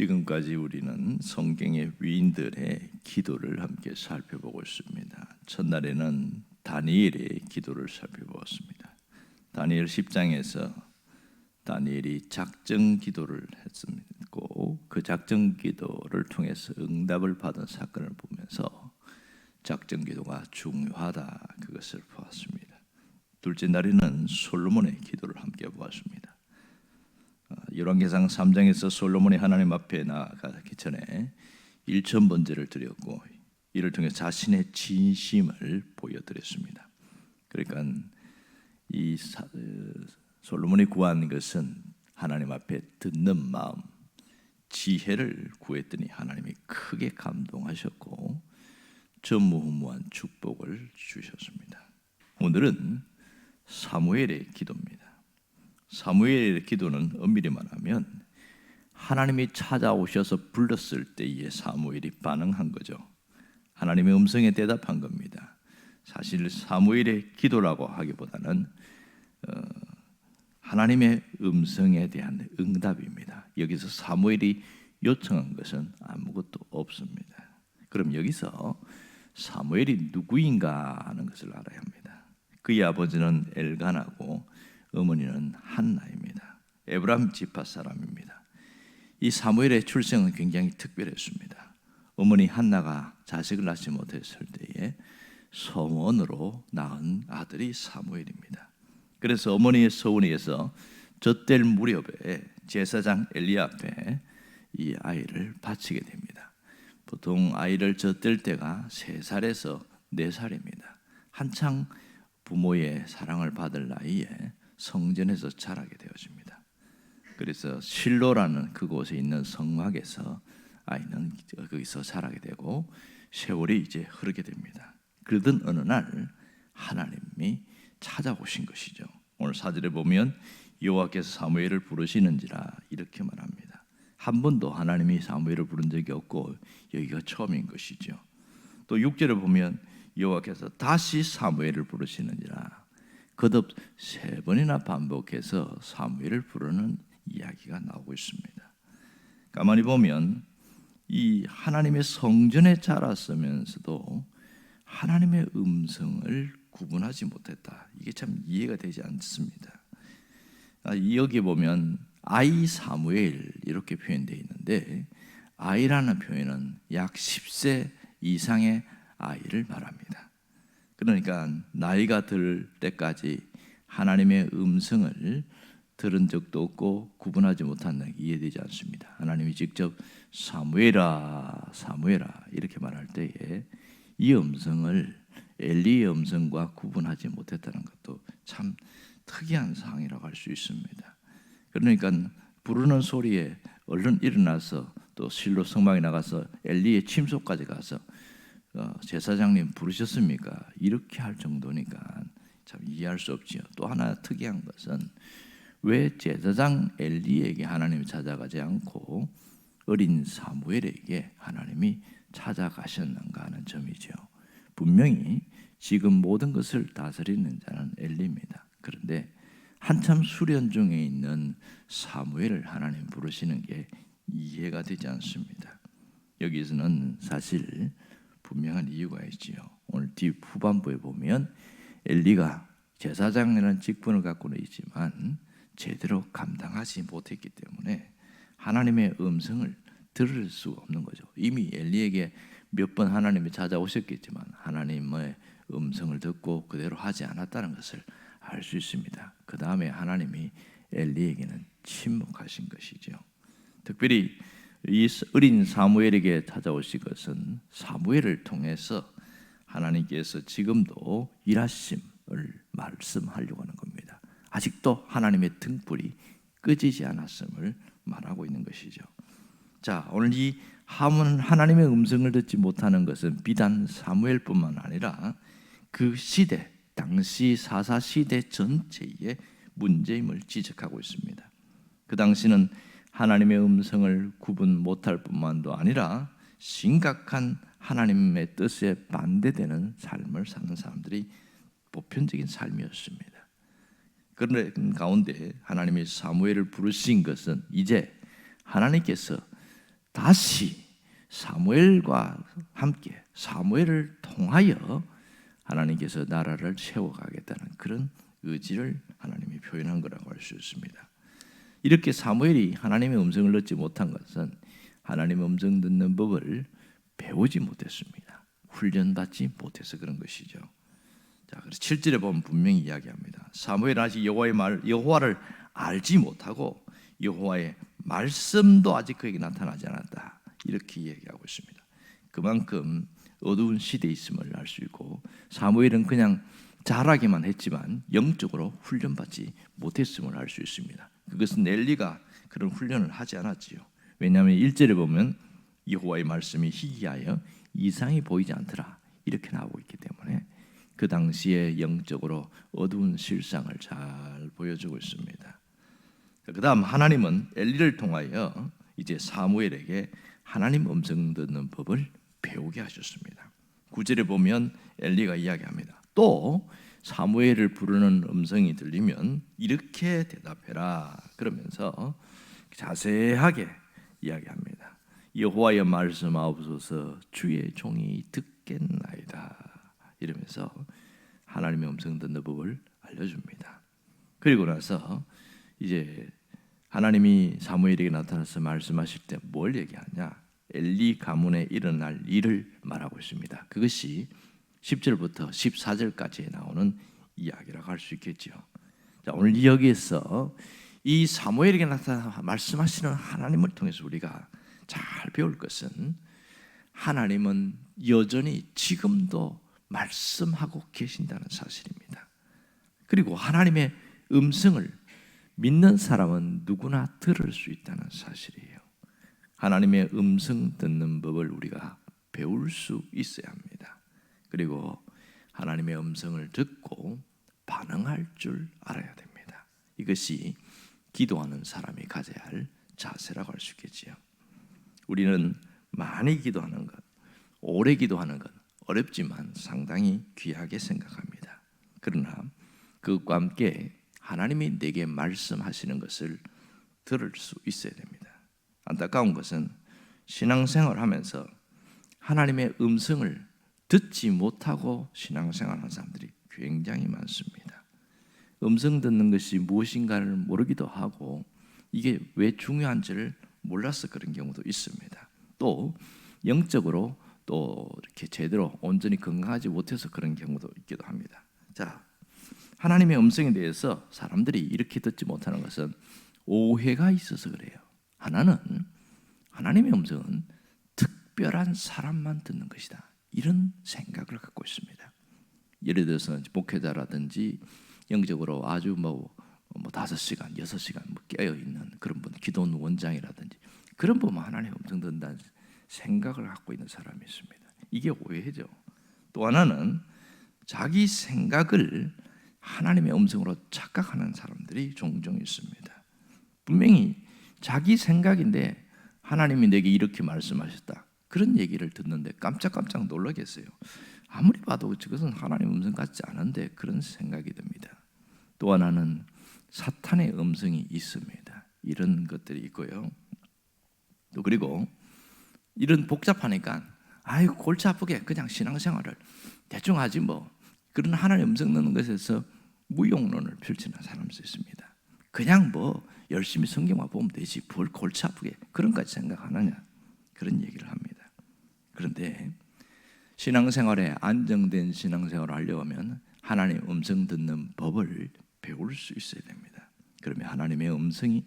지금까지 우리는 성경의 위인들의 기도를 함께 살펴보고 있습니다. 첫날에는 다니엘의 기도를 살펴보았습니다. 다니엘 10장에서 다니엘이 작정 기도를 했습니다.고 그 작정 기도를 통해서 응답을 받은 사건을 보면서 작정 기도가 중요하다 그것을 보았습니다. 둘째 날에는 솔로몬의 기도를 함께 보았습니다. 어, 열왕기상 3장에서 솔로몬이 하나님 앞에 나가기 전에 일천 번제를 드렸고 이를 통해 자신의 진심을 보여드렸습니다. 그러니까 이 사, 어, 솔로몬이 구한 것은 하나님 앞에 듣는 마음, 지혜를 구했더니 하나님이 크게 감동하셨고 전무후무한 축복을 주셨습니다. 오늘은 사무엘의 기도입니다. 사무엘의 기도는 엄밀히 말하면 하나님이 찾아오셔서 불렀을 때에 사무엘이 반응한 거죠. 하나님의 음성에 대답한 겁니다. 사실 사무엘의 기도라고 하기보다는 어, 하나님의 음성에 대한 응답입니다. 여기서 사무엘이 요청한 것은 아무것도 없습니다. 그럼 여기서 사무엘이 누구인가 하는 것을 알아야 합니다. 그의 아버지는 엘가나고 어머니는 한나입니다. 에브람 지파 사람입니다. 이 사무엘의 출생은 굉장히 특별했습니다. 어머니 한나가 자식을 낳지 못했을 때에 소원으로 낳은 아들이 사무엘입니다. 그래서 어머니의 서운에서 젖될 무렵에 제사장 엘리 앞에 이 아이를 바치게 됩니다. 보통 아이를 젖될 때가 세 살에서 네 살입니다. 한창 부모의 사랑을 받을 나이에 성전에서 자라게 되어집니다. 그래서 실로라는 그곳에 있는 성막에서 아이는 거기서 자라게 되고 세월이 이제 흐르게 됩니다. 그러던 어느 날 하나님이 찾아오신 것이죠. 오늘 사절에 보면 여호와께서 사무엘을 부르시는지라 이렇게 말합니다. 한 번도 하나님이 사무엘을 부른 적이 없고 여기가 처음인 것이죠. 또 6절에 보면 여호와께서 다시 사무엘을 부르시는지라 거듭 세 번이나 반복해서 사무엘을 부르는 이야기가 나오고 있습니다. 가만히 보면 이 하나님의 성전에 자랐으면서도 하나님의 음성을 구분하지 못했다. 이게 참 이해가 되지 않습니다. 아, 여기 보면 아이 사무엘 이렇게 표현되어 있는데 아이라는 표현은 약 10세 이상의 아이를 말합니다. 그러니까 나이가 들 때까지 하나님의 음성을 들은 적도 없고 구분하지 못한다는 게 이해되지 않습니다. 하나님이 직접 사무엘아 사무엘아 이렇게 말할 때에 이 음성을 엘리의 음성과 구분하지 못했다는 것도 참 특이한 상황이라고 할 수 있습니다. 그러니까 부르는 소리에 얼른 일어나서 또 실로 성막에 나가서 엘리의 침소까지 가서 어, 제사장님 부르셨습니까? 이렇게 할 정도니까 참 이해할 수 없지요. 또 하나 특이한 것은 왜 제사장 엘리에게 하나님이 찾아가지 않고 어린 사무엘에게 하나님이 찾아가셨는가 하는 점이죠. 분명히 지금 모든 것을 다스리는 자는 엘리입니다. 그런데 한참 수련 중에 있는 사무엘을 하나님 부르시는 게 이해가 되지 않습니다. 여기서는 사실 분명한 이유가 있지요. 오늘 뒤 후반부에 보면 엘리가 제사장이라는 직분을 갖고는 있지만 제대로 감당하지 못했기 때문에 하나님의 음성을 들을 수가 없는 거죠. 이미 엘리에게 몇 번 하나님이 찾아오셨겠지만 하나님의 음성을 듣고 그대로 하지 않았다는 것을 알 수 있습니다. 그 다음에 하나님이 엘리에게는 침묵하신 것이죠. 특별히 이 어린 사무엘에게 찾아오신 것은 사무엘을 통해서 하나님께서 지금도 일하심을 말씀하려고 하는 겁니다. 아직도 하나님의 등불이 꺼지지 않았음을 말하고 있는 것이죠. 자, 오늘 이 하문 하나님의 음성을 듣지 못하는 것은 비단 사무엘뿐만 아니라 그 시대 당시 사사 시대 전체의 문제임을 지적하고 있습니다. 그 당시는 하나님의 음성을 구분 못할 뿐만도 아니라 심각한 하나님의 뜻에 반대되는 삶을 사는 사람들이 보편적인 삶이었습니다. 그런 가운데 하나님이 사무엘을 부르신 것은 이제 하나님께서 다시 사무엘과 함께 사무엘을 통하여 하나님께서 나라를 세워가겠다는 그런 의지를 하나님이 표현한 거라고 할 수 있습니다. 이렇게 사무엘이 하나님의 음성을 듣지 못한 것은 하나님의 음성 듣는 법을 배우지 못했습니다. 훈련받지 못해서 그런 것이죠. 자, 그래서 7절에 보면 분명히 이야기합니다. 사무엘 아직 여호와의 말 여호와를 알지 못하고 여호와의 말씀도 아직 그에게 나타나지 않았다. 이렇게 얘기하고 있습니다. 그만큼 어두운 시대에 있음을 알 수 있고 사무엘은 그냥 잘하기만 했지만 영적으로 훈련받지 못했음을 알 수 있습니다. 그것은 엘리가 그런 훈련을 하지 않았지요. 왜냐하면 1절에 보면 여호와의 말씀이 희귀하여 이상이 보이지 않더라 이렇게 나오고 있기 때문에 그 당시에 영적으로 어두운 실상을 잘 보여주고 있습니다. 그다음 하나님은 엘리를 통하여 이제 사무엘에게 하나님 음성 듣는 법을 배우게 하셨습니다. 구절에 보면 엘리가 이야기합니다. 또 사무엘을 부르는 음성이 들리면 이렇게 대답해라 그러면서 자세하게 이야기합니다. 여호와의 말씀하옵소서 주의 종이 듣겠나이다 이러면서 하나님의 음성 듣는 법을 알려줍니다. 그리고 나서 이제 하나님이 사무엘에게 나타나서 말씀하실 때 뭘 얘기하냐? 엘리 가문에 일어날 일을 말하고 있습니다. 그것이 10절부터 14절까지 나오는 이야기라고 할 수 있겠죠. 자, 오늘 여기에서 이 사무엘에게 나타나 말씀하시는 하나님을 통해서 우리가 잘 배울 것은 하나님은 여전히 지금도 말씀하고 계신다는 사실입니다. 그리고 하나님의 음성을 믿는 사람은 누구나 들을 수 있다는 사실이에요. 하나님의 음성 듣는 법을 우리가 배울 수 있어야 합니다. 그리고 하나님의 음성을 듣고 반응할 줄 알아야 됩니다. 이것이 기도하는 사람이 가져야 할 자세라고 할 수 있겠지요. 우리는 많이 기도하는 것, 오래 기도하는 것 어렵지만 상당히 귀하게 생각합니다. 그러나 그것과 함께 하나님이 내게 말씀하시는 것을 들을 수 있어야 됩니다. 안타까운 것은 신앙생활 하면서 하나님의 음성을 듣지 못하고 신앙생활하는 사람들이 굉장히 많습니다. 음성 듣는 것이 무엇인가를 모르기도 하고 이게 왜 중요한지를 몰라서 그런 경우도 있습니다. 또 영적으로 또 이렇게 제대로 온전히 건강하지 못해서 그런 경우도 있기도 합니다. 자, 하나님의 음성에 대해서 사람들이 이렇게 듣지 못하는 것은 오해가 있어서 그래요. 하나는 하나님의 음성은 특별한 사람만 듣는 것이다. 이런 생각을 갖고 있습니다. 예를 들어서 목회자라든지 영적으로 아주 뭐, 뭐 다섯 시간, 여섯 시간 뭐 깨어 있는 그런 분, 기도 원장이라든지 그런 분만 하나님 음성 듣는다는 생각을 갖고 있는 사람이 있습니다. 이게 오해죠. 또 하나는 자기 생각을 하나님의 음성으로 착각하는 사람들이 종종 있습니다. 분명히 자기 생각인데 하나님이 내게 이렇게 말씀하셨다. 그런 얘기를 듣는데 깜짝깜짝 놀라겠어요. 아무리 봐도 저것은 하나님 음성 같지 않은데 그런 생각이 듭니다. 또 하나는 사탄의 음성이 있습니다. 이런 것들이 있고요. 또 그리고 이런 복잡하니까 아유 골치 아프게 그냥 신앙생활을 대충 하지 뭐 그런 하나님 음성 듣는 것에서 무용론을 펼치는 사람도 있습니다. 그냥 뭐 열심히 성경만 보면 되지 뭘 골치 아프게 그런까지 생각하느냐 그런 얘기를 합니다. 그런데 신앙생활에 안정된 신앙생활을 하려면 하나님 음성 듣는 법을 배울 수 있어야 됩니다. 그러면 하나님의 음성이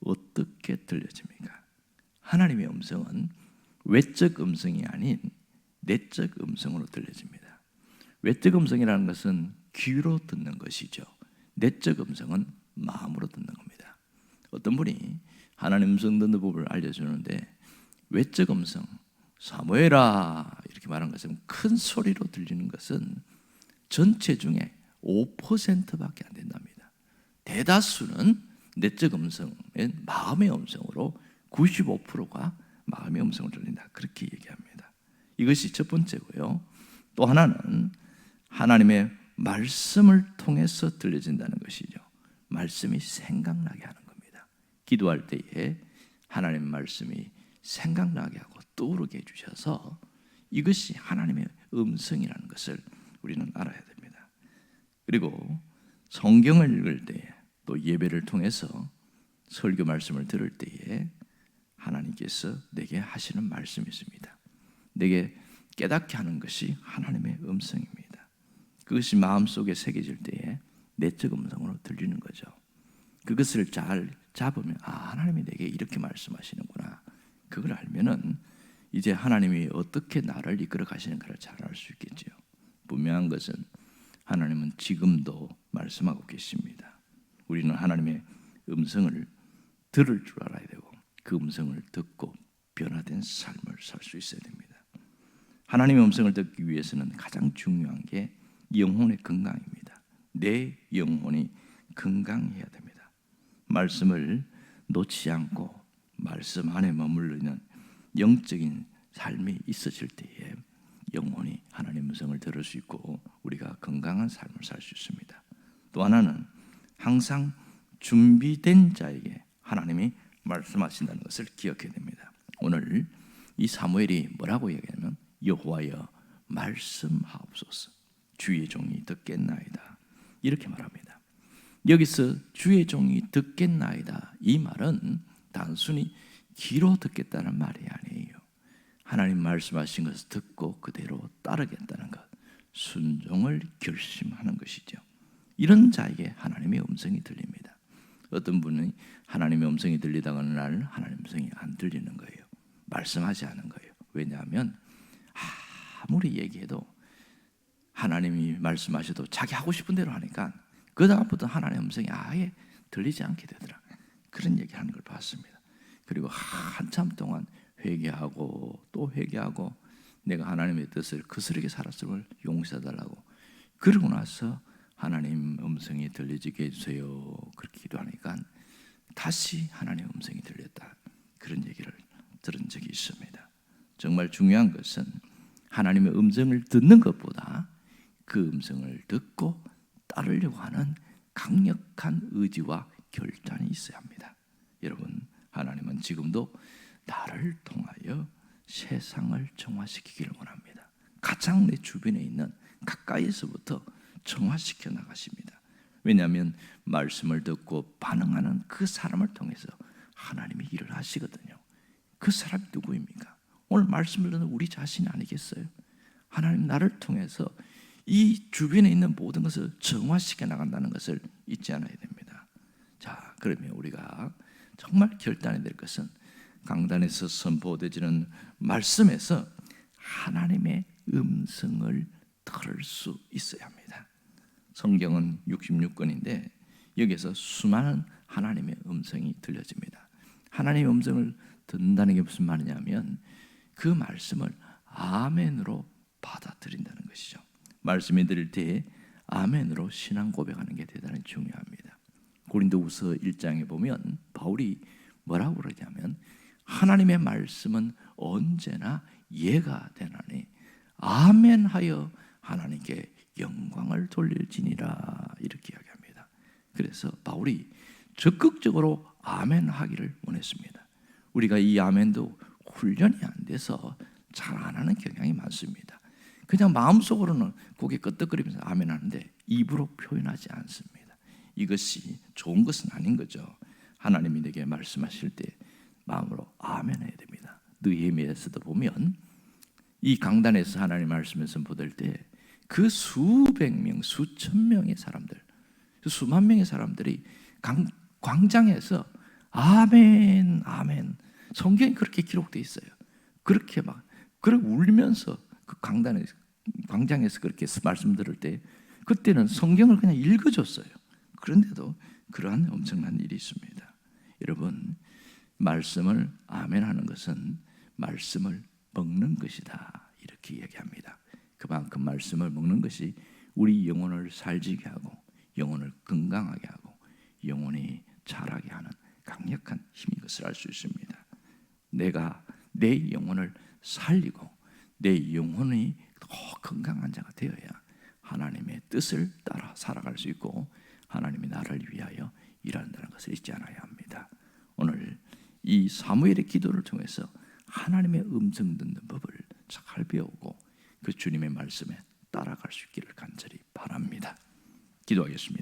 어떻게 들려집니까? 하나님의 음성은 외적 음성이 아닌 내적 음성으로 들려집니다. 외적 음성이라는 것은 귀로 듣는 것이죠. 내적 음성은 마음으로 듣는 겁니다. 어떤 분이 하나님 음성 듣는 법을 알려주는데 외적 음성, 사무엘아 이렇게 말한 것은 큰 소리로 들리는 것은 전체 중에 5%밖에 안 된답니다. 대다수는 내적 음성은 마음의 음성으로 95%가 마음의 음성을 들린다. 그렇게 얘기합니다. 이것이 첫 번째고요. 또 하나는 하나님의 말씀을 통해서 들려진다는 것이죠. 말씀이 생각나게 하는 겁니다. 기도할 때에 하나님 말씀이 생각나게 하고 떠오르게 해주셔서 이것이 하나님의 음성이라는 것을 우리는 알아야 됩니다. 그리고 성경을 읽을 때또 예배를 통해서 설교 말씀을 들을 때에 하나님께서 내게 하시는 말씀이 있습니다. 내게 깨닫게 하는 것이 하나님의 음성입니다. 그것이 마음속에 새겨질 때에 내적 음성으로 들리는 거죠. 그것을 잘 잡으면 아 하나님이 내게 이렇게 말씀하시는구나. 그걸 알면은 이제 하나님이 어떻게 나를 이끌어 가시는가를 잘 알 수 있겠죠. 분명한 것은 하나님은 지금도 말씀하고 계십니다. 우리는 하나님의 음성을 들을 줄 알아야 되고 그 음성을 듣고 변화된 삶을 살 수 있어야 됩니다. 하나님의 음성을 듣기 위해서는 가장 중요한 게 영혼의 건강입니다. 내 영혼이 건강해야 됩니다. 말씀을 놓지 않고 말씀 안에 머물르는 영적인 삶이 있어질 때에 영혼이 하나님의 음성을 들을 수 있고 우리가 건강한 삶을 살 수 있습니다. 또 하나는 항상 준비된 자에게 하나님이 말씀하신다는 것을 기억해야 됩니다. 오늘 이 사무엘이 뭐라고 얘기하냐면 여호와여 말씀하옵소서 주의 종이 듣겠나이다 이렇게 말합니다. 여기서 주의 종이 듣겠나이다 이 말은 단순히 귀로 듣겠다는 말이 아니에요. 하나님 말씀하신 것을 듣고 그대로 따르겠다는 것, 순종을 결심하는 것이죠. 이런 자에게 하나님의 음성이 들립니다. 어떤 분은 하나님의 음성이 들리다가 어느 날 하나님의 음성이 안 들리는 거예요. 말씀하지 않은 거예요. 왜냐하면 아무리 얘기해도 하나님이 말씀하셔도 자기 하고 싶은 대로 하니까 그 다음부터 하나님의 음성이 아예 들리지 않게 되더라. 그런 얘기하는 걸 봤습니다. 그리고 한참 동안 회개하고 또 회개하고 내가 하나님의 뜻을 거스르게 살았음을 용서해달라고 그러고 나서 하나님 음성이 들리지게 해주세요. 그렇게 기도하니까 다시 하나님 음성이 들렸다. 그런 얘기를 들은 적이 있습니다. 정말 중요한 것은 하나님의 음성을 듣는 것보다 그 음성을 듣고 따르려고 하는 강력한 의지와 결단이 있어야 합니다 여러분 하나님은 지금도 나를 통하여 세상을 정화시키기를 원합니다. 가장 내 주변에 있는 가까이에서부터 정화시켜 나가십니다. 왜냐하면 말씀을 듣고 반응하는 그 사람을 통해서 하나님이 일을 하시거든요. 그 사람이 누구입니까? 오늘 말씀을 듣는 우리 자신이 아니겠어요? 하나님 나를 통해서 이 주변에 있는 모든 것을 정화시켜 나간다는 것을 잊지 않아야 됩니다. 자, 그러면 우리가 정말 결단이 될 것은 강단에서 선포되지는 말씀에서 하나님의 음성을 들을 수 있어야 합니다. 성경은 66권인데 여기서 수많은 하나님의 음성이 들려집니다. 하나님의 음성을 듣는다는 게 무슨 말이냐면 그 말씀을 아멘으로 받아들인다는 것이죠. 말씀이 들을 때 아멘으로 신앙 고백하는 게 대단히 중요합니다. 고린도후서 1장에 보면 바울이 뭐라고 그러냐면 하나님의 말씀은 언제나 예가 되나니 아멘하여 하나님께 영광을 돌릴지니라 이렇게 이야기합니다. 그래서 바울이 적극적으로 아멘하기를 원했습니다. 우리가 이 아멘도 훈련이 안 돼서 잘 안 하는 경향이 많습니다. 그냥 마음속으로는 고개 끄덕거리면서 아멘 하는데 입으로 표현하지 않습니다. 이것이 좋은 것은 아닌 거죠. 하나님이 내게 말씀하실 때 마음으로 아멘 해야 됩니다. 느헤미야서도 보면 이 강단에서 하나님 말씀을 선포될 때 그 수백 명, 수천 명의 사람들, 그 수만 명의 사람들이 강, 광장에서 아멘, 아멘. 성경이 그렇게 기록되어 있어요. 그렇게 막, 그렇게 울면서 그 강단에, 광장에서 그렇게 말씀 들을 때 그때는 성경을 그냥 읽어줬어요. 그런데도 그러한 엄청난 일이 있습니다. 여러분, 말씀을 아멘하는 것은 말씀을 먹는 것이다 이렇게 얘기합니다. 그만큼 말씀을 먹는 것이 우리 영혼을 살지게 하고 영혼을 건강하게 하고 영혼이 자라게 하는 강력한 힘인 것을 알 수 있습니다. 내가 내 영혼을 살리고 내 영혼이 더 건강한 자가 되어야 하나님의 뜻을 따라 살아갈 수 있고 하나님이 나를 위하여 일한다는 것을 잊지 않아야 합니다. 오늘 이 사무엘의 기도를 통해서 하나님의 음성 듣는 법을 잘 배우고 그 주님의 말씀에 따라갈 수 있기를 간절히 바랍니다. 기도하겠습니다.